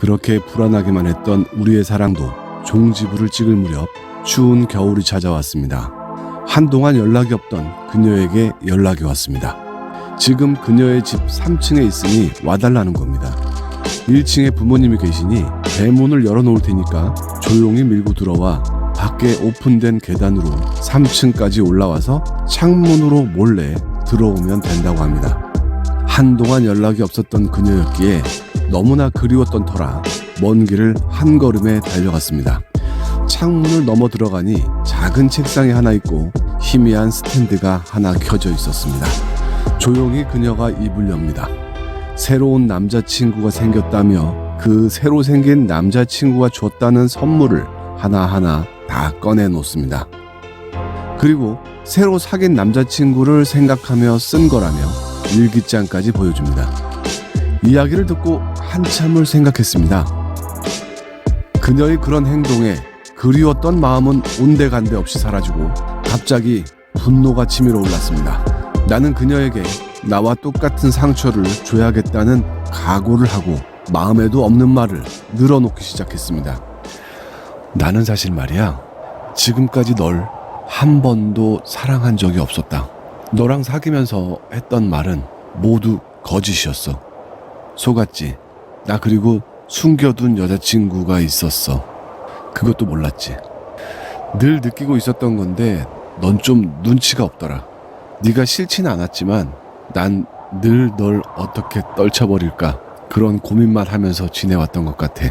그렇게 불안하게만 했던 우리의 사랑도 종지부를 찍을 무렵 추운 겨울이 찾아왔습니다. 한동안 연락이 없던 그녀에게 연락이 왔습니다. 지금 그녀의 집 3층에 있으니 와달라는 겁니다. 1층에 부모님이 계시니 대문을 열어놓을 테니까 조용히 밀고 들어와 밖에 오픈된 계단으로 3층까지 올라와서 창문으로 몰래 들어오면 된다고 합니다. 한동안 연락이 없었던 그녀였기에 너무나 그리웠던 터라 먼 길을 한 걸음에 달려갔습니다. 창문을 넘어 들어가니 작은 책상이 하나 있고 희미한 스탠드가 하나 켜져 있었습니다. 조용히 그녀가 입을 엽니다. 새로운 남자친구가 생겼다며 그 새로 생긴 남자친구가 줬다는 선물을 하나하나 다 꺼내 놓습니다. 그리고 새로 사귄 남자친구를 생각하며 쓴 거라며 일기장까지 보여줍니다. 이야기를 듣고 한참을 생각했습니다. 그녀의 그런 행동에 그리웠던 마음은 온데간데 없이 사라지고 갑자기 분노가 치밀어 올랐습니다. 나는 그녀에게 나와 똑같은 상처를 줘야겠다는 각오를 하고 마음에도 없는 말을 늘어놓기 시작했습니다. 나는 사실 말이야. 지금까지 널 한 번도 사랑한 적이 없었다. 너랑 사귀면서 했던 말은 모두 거짓이었어. 속았지. 나 그리고 숨겨둔 여자친구가 있었어. 그것도 몰랐지. 늘 느끼고 있었던 건데 넌 좀 눈치가 없더라. 네가 싫진 않았지만 난 늘 널 어떻게 떨쳐버릴까 그런 고민만 하면서 지내왔던 것 같아.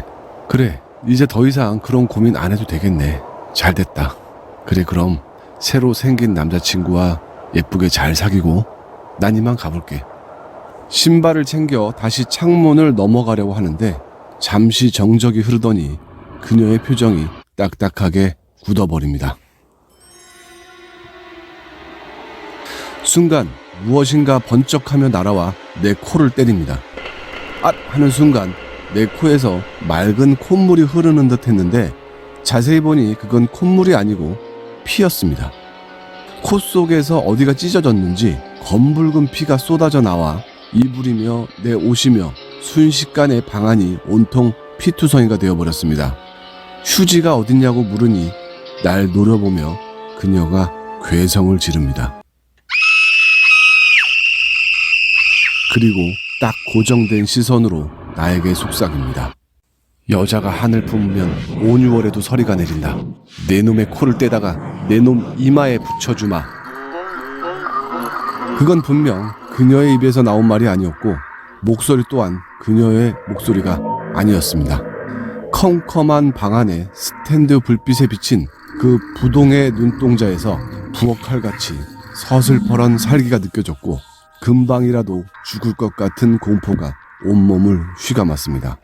그래, 이제 더 이상 그런 고민 안 해도 되겠네. 잘 됐다. 그래, 그럼 새로 생긴 남자친구와 예쁘게 잘 사귀고 난 이만 가볼게. 신발을 챙겨 다시 창문을 넘어가려고 하는데 잠시 정적이 흐르더니 그녀의 표정이 딱딱하게 굳어버립니다. 순간 무엇인가 번쩍하며 날아와 내 코를 때립니다. 앗 하는 순간 내 코에서 맑은 콧물이 흐르는 듯 했는데 자세히 보니 그건 콧물이 아니고 피였습니다. 코 속에서 어디가 찢어졌는지 검붉은 피가 쏟아져 나와 이불이며 내 옷이며 순식간에 방안이 온통 피투성이가 되어버렸습니다. 휴지가 어딨냐고 물으니 날 노려보며 그녀가 괴성을 지릅니다. 그리고 딱 고정된 시선으로 나에게 속삭입니다. 여자가 하늘 품으면 온유월에도 서리가 내린다. 내 놈의 코를 떼다가 내 놈 이마에 붙여주마. 그건 분명 그녀의 입에서 나온 말이 아니었고 목소리 또한 그녀의 목소리가 아니었습니다. 컴컴한 방 안에 스탠드 불빛에 비친 그 부동의 눈동자에서 부엌칼같이 서슬퍼런 살기가 느껴졌고 금방이라도 죽을 것 같은 공포가 온몸을 휘감았습니다.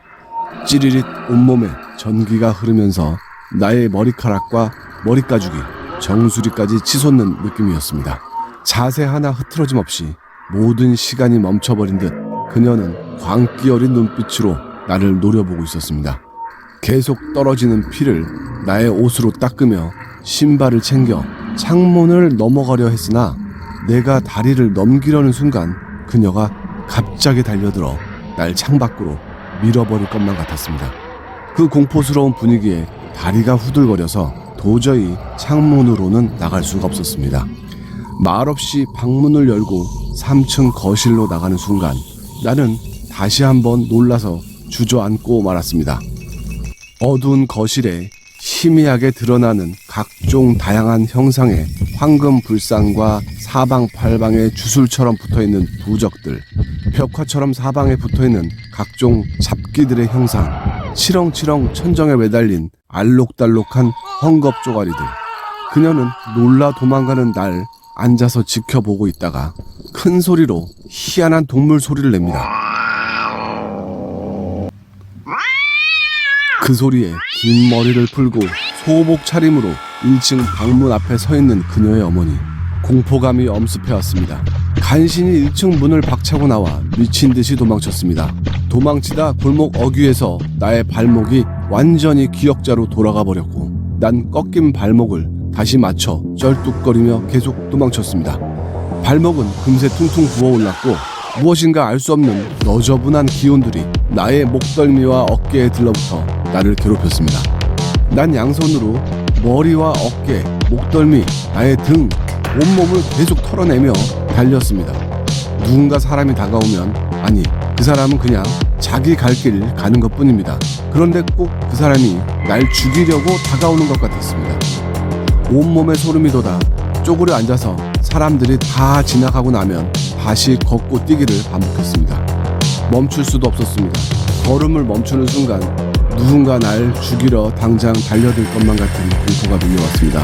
찌리릿 온몸에 전기가 흐르면서 나의 머리카락과 머리가죽이 정수리까지 치솟는 느낌이었습니다. 자세 하나 흐트러짐 없이 모든 시간이 멈춰버린 듯 그녀는 광기 어린 눈빛으로 나를 노려보고 있었습니다. 계속 떨어지는 피를 나의 옷으로 닦으며 신발을 챙겨 창문을 넘어가려 했으나 내가 다리를 넘기려는 순간 그녀가 갑자기 달려들어 날 창밖으로 밀어버릴 것만 같았습니다. 그 공포스러운 분위기에 다리가 후들거려서 도저히 창문으로는 나갈 수가 없었습니다. 말없이 방문을 열고 3층 거실로 나가는 순간 나는 다시 한번 놀라서 주저앉고 말았습니다. 어두운 거실에 희미하게 드러나는 각종 다양한 형상의 황금 불상과 사방팔방에 주술처럼 붙어 있는 부적들, 벽화처럼 사방에 붙어 있는 각종 잡기들의 형상, 치렁치렁 천정에 매달린 알록달록한 헝겊 쪼가리들. 그녀는 놀라 도망가는 날 앉아서 지켜보고 있다가 큰 소리로 희한한 동물 소리를 냅니다. 그 소리에 긴 머리를 풀고 소복 차림으로 1층 방문 앞에 서 있는 그녀의 어머니. 공포감이 엄습해왔습니다. 간신히 1층 문을 박차고 나와 미친 듯이 도망쳤습니다. 도망치다 골목 어귀에서 나의 발목이 완전히 기역자로 돌아가 버렸고 난 꺾인 발목을 다시 맞춰 쩔뚝거리며 계속 도망쳤습니다. 발목은 금세 퉁퉁 부어올랐고 무엇인가 알 수 없는 너저분한 기운들이 나의 목덜미와 어깨에 들러붙어 나를 괴롭혔습니다. 난 양손으로 머리와 어깨, 목덜미, 나의 등, 온몸을 계속 털어내며 달렸습니다. 누군가 사람이 다가오면 아니 그 사람은 그냥 자기 갈 길 가는 것 뿐입니다. 그런데 꼭 그 사람이 날 죽이려고 다가오는 것 같았습니다. 온몸에 소름이 돋아 쪼그려 앉아서 사람들이 다 지나가고 나면 다시 걷고 뛰기를 반복했습니다. 멈출 수도 없었습니다. 걸음을 멈추는 순간 누군가 날 죽이러 당장 달려들 것만 같은 공포가 밀려왔습니다.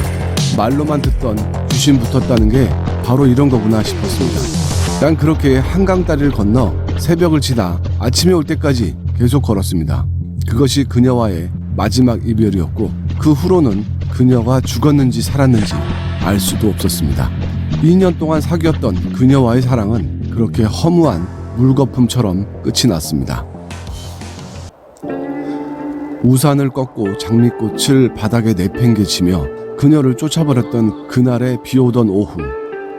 말로만 듣던 귀신 붙었다는 게 바로 이런 거구나 싶었습니다. 난 그렇게 한강 다리를 건너 새벽을 지나 아침이 올 때까지 계속 걸었습니다. 그것이 그녀와의 마지막 이별이었고 그 후로는 그녀가 죽었는지 살았는지 알 수도 없었습니다. 2년 동안 사귀었던 그녀와의 사랑은 그렇게 허무한 물거품처럼 끝이 났습니다. 우산을 꺾고 장미꽃을 바닥에 내팽개치며 그녀를 쫓아버렸던 그날의 비 오던 오후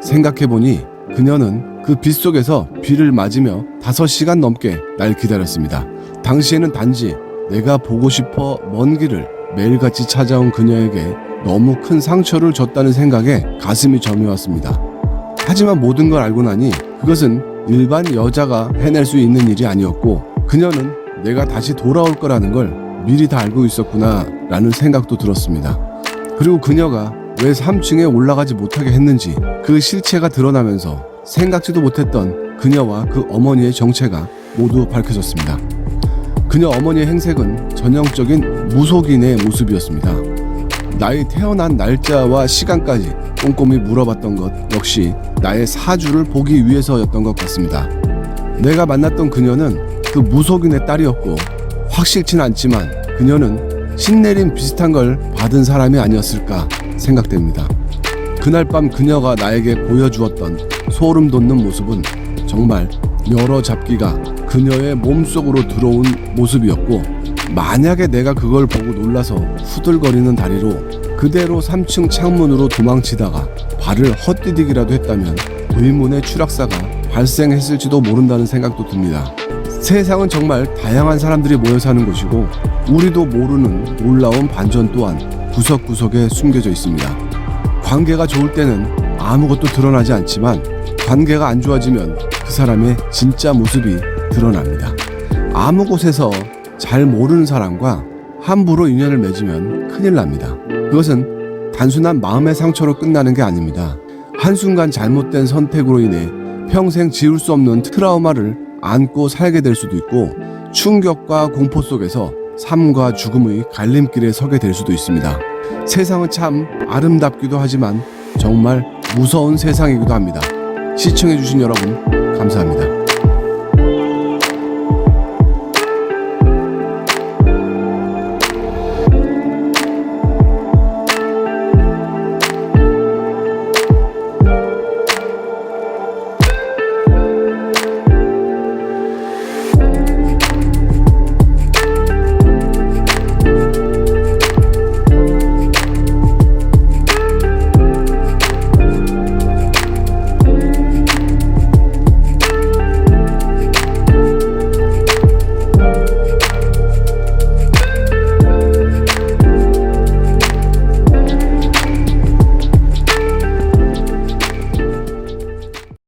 생각해보니 그녀는 그 빗속에서 비를 맞으며 5시간 넘게 날 기다렸습니다. 당시에는 단지 내가 보고 싶어 먼 길을 매일같이 찾아온 그녀에게 너무 큰 상처를 줬다는 생각에 가슴이 저며왔습니다. 하지만 모든 걸 알고 나니 그것은 일반 여자가 해낼 수 있는 일이 아니었고 그녀는 내가 다시 돌아올 거라는 걸 미리 다 알고 있었구나 라는 생각도 들었습니다. 그리고 그녀가 왜 3층에 올라가지 못하게 했는지 그 실체가 드러나면서 생각지도 못했던 그녀와 그 어머니의 정체가 모두 밝혀졌습니다. 그녀 어머니의 행색은 전형적인 무속인의 모습이었습니다. 나의 태어난 날짜와 시간까지 꼼꼼히 물어봤던 것 역시 나의 사주를 보기 위해서였던 것 같습니다. 내가 만났던 그녀는 그 무속인의 딸이었고 확실치 않지만 그녀는 신내림 비슷한 걸 받은 사람이 아니었을까 생각됩니다. 그날 밤 그녀가 나에게 보여주었던 소름 돋는 모습은 정말 여러 잡기가 그녀의 몸속으로 들어온 모습이었고 만약에 내가 그걸 보고 놀라서 후들거리는 다리로 그대로 3층 창문으로 도망치다가 발을 헛디디기라도 했다면 의문의 추락사가 발생했을지도 모른다는 생각도 듭니다. 세상은 정말 다양한 사람들이 모여 사는 곳이고 우리도 모르는 놀라운 반전 또한 구석구석에 숨겨져 있습니다. 관계가 좋을 때는 아무것도 드러나지 않지만 관계가 안 좋아지면 그 사람의 진짜 모습이 드러납니다. 아무 곳에서 잘 모르는 사람과 함부로 인연을 맺으면 큰일 납니다. 그것은 단순한 마음의 상처로 끝나는 게 아닙니다. 한순간 잘못된 선택으로 인해 평생 지울 수 없는 트라우마를 안고 살게 될 수도 있고 충격과 공포 속에서 삶과 죽음의 갈림길에 서게 될 수도 있습니다. 세상은 참 아름답기도 하지만 정말 무서운 세상이기도 합니다. 시청해주신 여러분, 감사합니다.